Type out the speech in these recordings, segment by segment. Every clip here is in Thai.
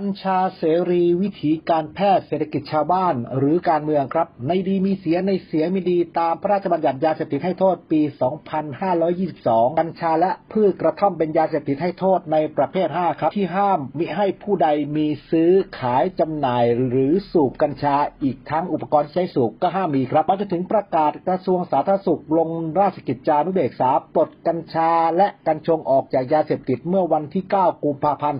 กัญชาเสรีวิถีการแพทย์เศรษฐกิจชาวบ้านหรือการเมืองครับ ในดีมีเสียในเสียมีดีตามพระราชบัญญัติยาเสพติดให้โทษปี 2522 กัญชาและพืชกระท่อมเป็นยาเสพติดให้โทษในประเภท 5 ครับ ที่ห้ามมิให้ผู้ใดมีซื้อขายจำหน่ายหรือสูบกัญชาอีกทั้งอุปกรณ์ใช้สูบก็ห้ามมีครับมาจนถึงประกาศกระทรวงสาธารณสุขลงราชกิจจานุเบกษาปลดกัญชา และกัญชงออกจากยาเสพติดเมื่อวันที่ 9 กุมภาพันธ์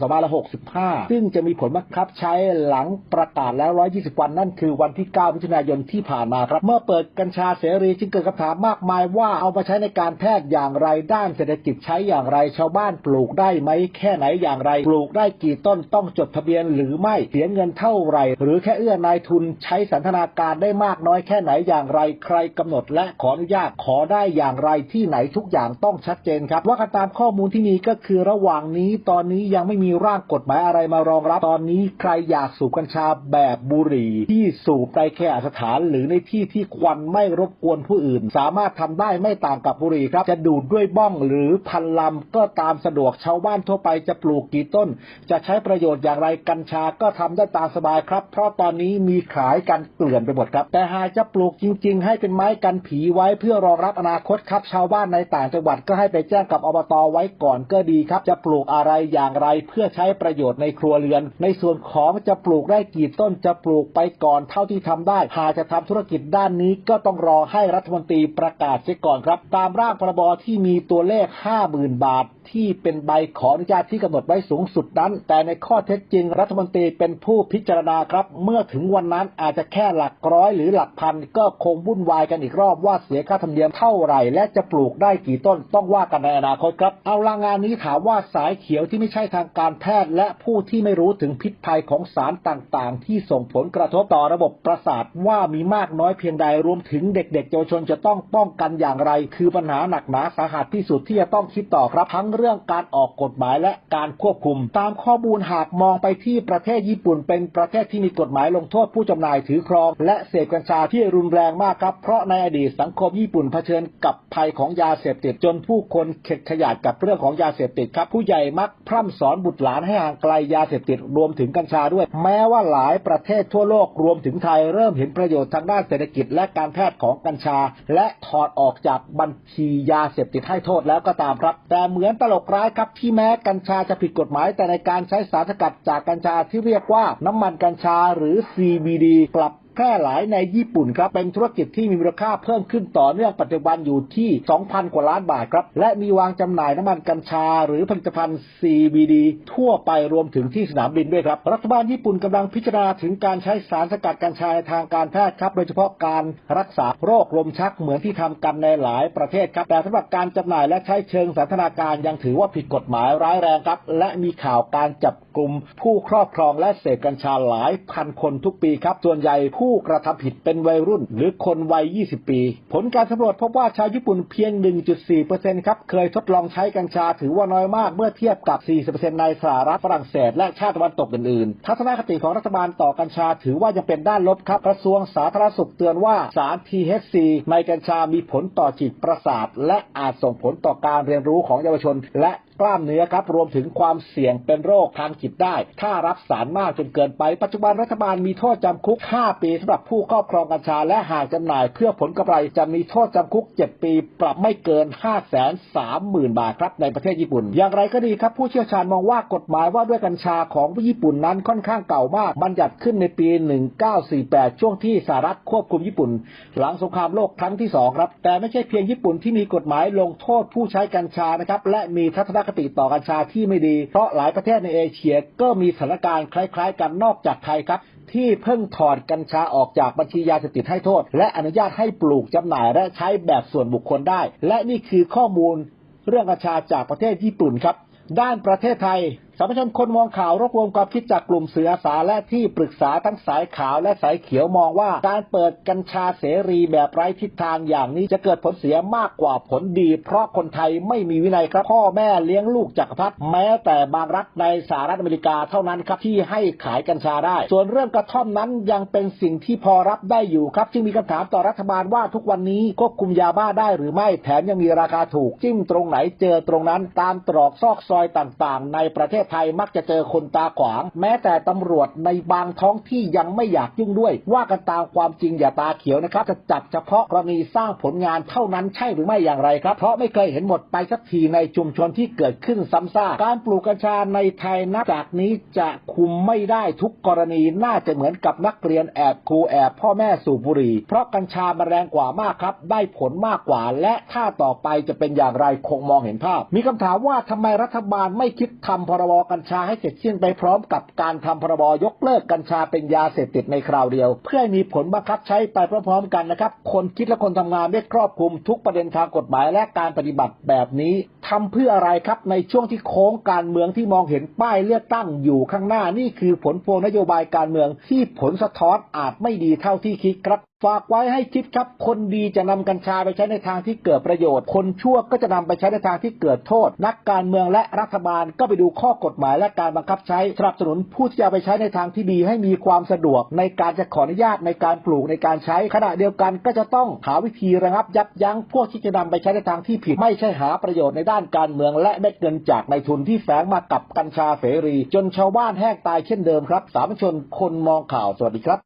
2565 ซึ่งจะมีผลบังคับใช้หลังประกาศแล้ว 120 วันนั่นคือวันที่ 9 มิถุนายนที่ผ่านมาครับ เมื่อเปิดกัญชาเสรีจึงเกิดคำถามมากมายว่าเอามาใช้ในการแพทย์อย่างไรด้านเศรษฐกิจใช้อย่างไรชาวบ้านปลูกได้ไหมแค่ไหนอย่างไร ปลูกได้กี่ต้นต้องจดทะเบียนหรือไม่เสียเงินเท่าไหร่ หรือแค่เอื้อนายทุนใช้สันทนาการได้มากน้อยแค่ไหนอย่างไร ใครกำหนดและขออนุญาตขอได้อย่างไรที่ไหนทุกอย่างต้องชัดเจนครับ ว่ากันตามข้อมูลที่มีก็คือระหว่างนี้ตอนนี้ยังไม่มีร่างกฎหมายอะไรมารองรับตอนนี้ใครอยากสูบกัญชาแบบบุหรี่ ที่สูบในแค่สถานหรือในที่ที่ควันไม่รบกวนผู้อื่น สามารถทำได้ไม่ต่างกับบุหรี่ครับ จะดูดด้วยบ้องหรือพันลำก็ตามสะดวกชาวบ้านทั่วไปจะปลูกกี่ต้น จะใช้ประโยชน์อย่างไรกัญชาก็ทำได้ตามสบายครับ เพราะตอนนี้มีขายกันเกลื่อนไปหมดครับ แต่หากจะปลูกจริง ๆ ให้เป็นไม้กันผีไว้เพื่อรองรับอนาคตครับ ชาวบ้านในต่างจังหวัดก็ให้ไปแจ้งกับอบตไว้ก่อนก็ดีครับ จะปลูกอะไรอย่างไรเพื่อใช้ประโยชน์ในครัวเรือนในส่วนของจะปลูกได้กี่ต้นจะปลูกไปก่อนเท่าที่ทำได้ หากจะทำธุรกิจด้านนี้ก็ต้องรอให้รัฐมนตรีประกาศเสียก่อนครับ ตามร่างพรบที่มีตัวเลข 50,000 บาท ที่เป็นใบขออนุญาตที่กำหนดไว้สูงสุดนั้น แต่ในข้อเท็จจริงรัฐมนตรีเป็นผู้พิจารณาครับ เมื่อถึงวันนั้นอาจจะแค่หลักร้อยหรือหลักพันก็คงวุ่นวายกันอีกรอบว่าเสียค่าธรรมเนียมเท่าไหร่ และจะปลูกได้กี่ต้นต้องว่ากันในอนาคตครับ เอาลางานนี้ถามว่าสายเขียวที่ไม่ใช่ทางการแพทย์และผู้ที่ไม่รู้ถึงพิษภัยของสารต่างๆ ที่ส่งผลกระทบต่อระบบประสาทว่ามีมากน้อยเพียงใดรวมถึงเด็กๆเยาวชนจะต้องป้องกันอย่างไร คือปัญหาหนักหนาสาหัสที่สุดที่จะต้องคิดต่อครับทั้งเรื่องการออกกฎหมายและการควบคุม ตามข้อมูลหากมองไปที่ประเทศญี่ปุ่น เป็นประเทศที่มีกฎหมายลงโทษผู้จำหน่ายถือครอง และเสพกัญชาที่รุนแรงมากครับ เพราะในอดีตสังคมญี่ปุ่นเผชิญกับภัยของยาเสพติดจนผู้คนเข็ดขยาดกับเรื่องของยาเสพติดครับผู้ใหญ่มักพร่ำสอนบุตรหลานให้ห่างไกลยาเสพติดรวมถึงกัญชาด้วย แม้ว่าหลายประเทศทั่วโลกรวมถึงไทยเริ่มเห็นประโยชน์ทางด้านเศรษฐกิจและการแพทย์ของกัญชา และถอดออกจากบัญชียาเสพติดให้โทษแล้วก็ตามครับ แต่เหมือนตลกร้ายครับที่แม้กัญชาจะผิดกฎหมาย แต่ในการใช้สารสกัดจากกัญชาที่เรียกว่าน้ำมันกัญชาหรือ CBD กลับ แพร่หลายในญี่ปุ่นครับ เป็นธุรกิจที่มีมูลค่าเพิ่มขึ้นต่อเนื่องปัจจุบันอยู่ที่ 2,000 กว่าล้านบาทครับ และมีวางจำหน่ายน้ำมันกัญชา หรือผลิตภัณฑ์ CBD ทั่วไปรวมถึงที่สนามบินด้วยครับ รัฐบาลญี่ปุ่นกำลังพิจารณาถึงการใช้สารสกัดกัญชาในทางการแพทย์ครับ โดยเฉพาะการรักษาโรคลมชักเหมือนที่ทำกันในหลายประเทศครับ แต่สำหรับการจำหน่ายและใช้เชิงสันทนาการยังถือว่าผิดกฎหมายร้ายแรงครับ และมีข่าวการจับกลุ่มผู้ครอบครองและเสพกัญชาหลายพันคนทุกปีครับ ส่วนใหญ่ผูู้้กระทำผิดเป็นวัยรุ่น หรือคนวัย 20 ปี ผลการสำรวจพบว่าชาวญี่ปุ่นเพียง 1.4%ครับเคยทดลองใช้กัญชาถือว่าน้อยมากเมื่อเทียบกับ 40%ในสหรัฐฝรั่งเศส และชาติตะวันตกอื่นๆ ทัศนคติของรัฐบาลต่อกัญชาถือว่ายังเป็นด้านลบครับกระทรวงสาธารณสุขเตือนว่าสาร THC ในกัญชามีผลต่อจิตประสาท และอาจส่งผลต่อการเรียนรู้ของเยาวชน และ กล้ามเนื้อครับรวมถึงความเสี่ยงเป็นโรคทางจิตได้ ถ้ารับสารมากจนเกินไป ปัจจุบันรัฐบาลมีโทษจำคุก 5 ปีสำหรับผู้ครอบครองกัญชาและหากจำหน่ายเพื่อผลกำไรจะมีโทษจำคุก 7 ปี ปรับไม่เกิน 5 3 0 0 0 0 บาทครับในประเทศญี่ปุ่น อย่างไรก็ดีครับ ผู้เชี่ยวชาญมองว่ากฎหมายว่าด้วยกัญชาของญี่ปุ่นนั้นค่อนข้างเก่ามากบัญญัติขึ้นในปี 1948 ช่วงที่สหรัฐควบคุมญี่ปุ่น หลังสงครามโลกครั้งที่2ครับแต่ไม่ใช่เพียงญี่ปุ่นที่มีกฎหมายลงโทษผู้ใช้กัญชานะครับและมีทัศนคติต่อกัญชาที่ไม่ดี เพราะหลายประเทศในเอเชียก็มีสถานการณ์คล้าย ๆ กันนอกจากไทยครับ ที่เพิ่งถอดกัญชาออกจากบัญชียาเสพติดให้โทษ และอนุญาตให้ปลูกจำหน่ายและใช้แบบส่วนบุคคลได้ และนี่คือข้อมูลเรื่องกัญชาจากประเทศญี่ปุ่นครับ ด้านประเทศไทย สามัญชนคนมองข่าวรวบรวมความคิดจากกลุ่มเสืออาสาและที่ปรึกษาทั้งสายขาวและสายเขียวมองว่า การเปิดกัญชาเสรีแบบไร้ทิศทางอย่างนี้จะเกิดผลเสียมากกว่าผลดี เพราะคนไทยไม่มีวินัยครับพ่อแม่เลี้ยงลูกจักรพรรดิแม้แต่บางรัฐในสหรัฐอเมริกาเท่านั้นครับที่ให้ขายกัญชาได้ ส่วนเรื่องกระท่อมนั้นยังเป็นสิ่งที่พอรับได้อยู่ครับจึงมีคำถามต่อรัฐบาลว่าทุกวันนี้ควบคุมยาบ้าได้หรือไม่แถมยังมีราคาถูกจิ้มตรงไหนเจอตรงนั้นตามตรอกซอกซอยต่างๆ ในประเทศไทยมักจะเจอคนตาขวาง แม้แต่ตำรวจในบางท้องที่ยังไม่อยากยุ่งด้วย ว่ากันตามความจริงอย่าตาเขียวนะครับ จะจับเฉพาะกรณีสร้างผลงานเท่านั้นใช่หรือไม่อย่างไรครับ เพราะไม่เคยเห็นหมดไปสักทีในชุมชนที่เกิดขึ้นซ้ำซากการปลูกกัญชาในไทยนับจากนี้จะคุมไม่ได้ทุกกรณีน่าจะเหมือนกับนักเรียนแอบครูแอบพ่อแม่สูบบุหรี่เพราะกัญชามันแรงกว่ามากครับ ได้ผลมากกว่า และถ้าต่อไปจะเป็นอย่างไรคงมองเห็นภาพ มีคำถามว่าทำไมรัฐบาลไม่คิดทำพรบกัญชาให้เสร็จสิ้นไปพร้อมกับการทำพรบยกเลิกกัญชาเป็นยาเสพติดในคราวเดียว เพื่อให้มีผลบังคับใช้ไปพร้อมๆกันนะครับ คนคิดและคนทำงานได้ครอบคลุมทุกประเด็นทางกฎหมายและการปฏิบัติแบบนี้ทำเพื่ออะไรครับในช่วงที่โค้งการเมืองที่มองเห็นป้ายเลือกตั้งอยู่ข้างหน้านี่คือผลพวงนโยบายการเมืองที่ผลสะท้อนอาจไม่ดีเท่าที่คิดครับฝากไว้ให้คิดครับ คนดีจะนำกัญชาไปใช้ในทางที่เกิดประโยชน์ คนชั่วก็จะนำไปใช้ในทางที่เกิดโทษ นักการเมืองและรัฐบาลก็ไปดูข้อกฎหมายและการบังคับใช้สนับสนุนผู้ที่จะไปใช้ในทางที่ดีให้มีความสะดวก ในการจะขออนุญาตในการปลูกในการใช้ ขณะเดียวกันก็จะต้องหาวิธีระงับยับยั้งพวกที่จะนำไปใช้ในทางที่ผิด ไม่ใช่หาประโยชน์ในด้านการเมือง และเม็ดเงินจากในทุนที่แฝงมากับกัญชาเสรี จนชาวบ้านแห้งตายเช่นเดิมครับ สามชนคนมองข่าวสวัสดีครับ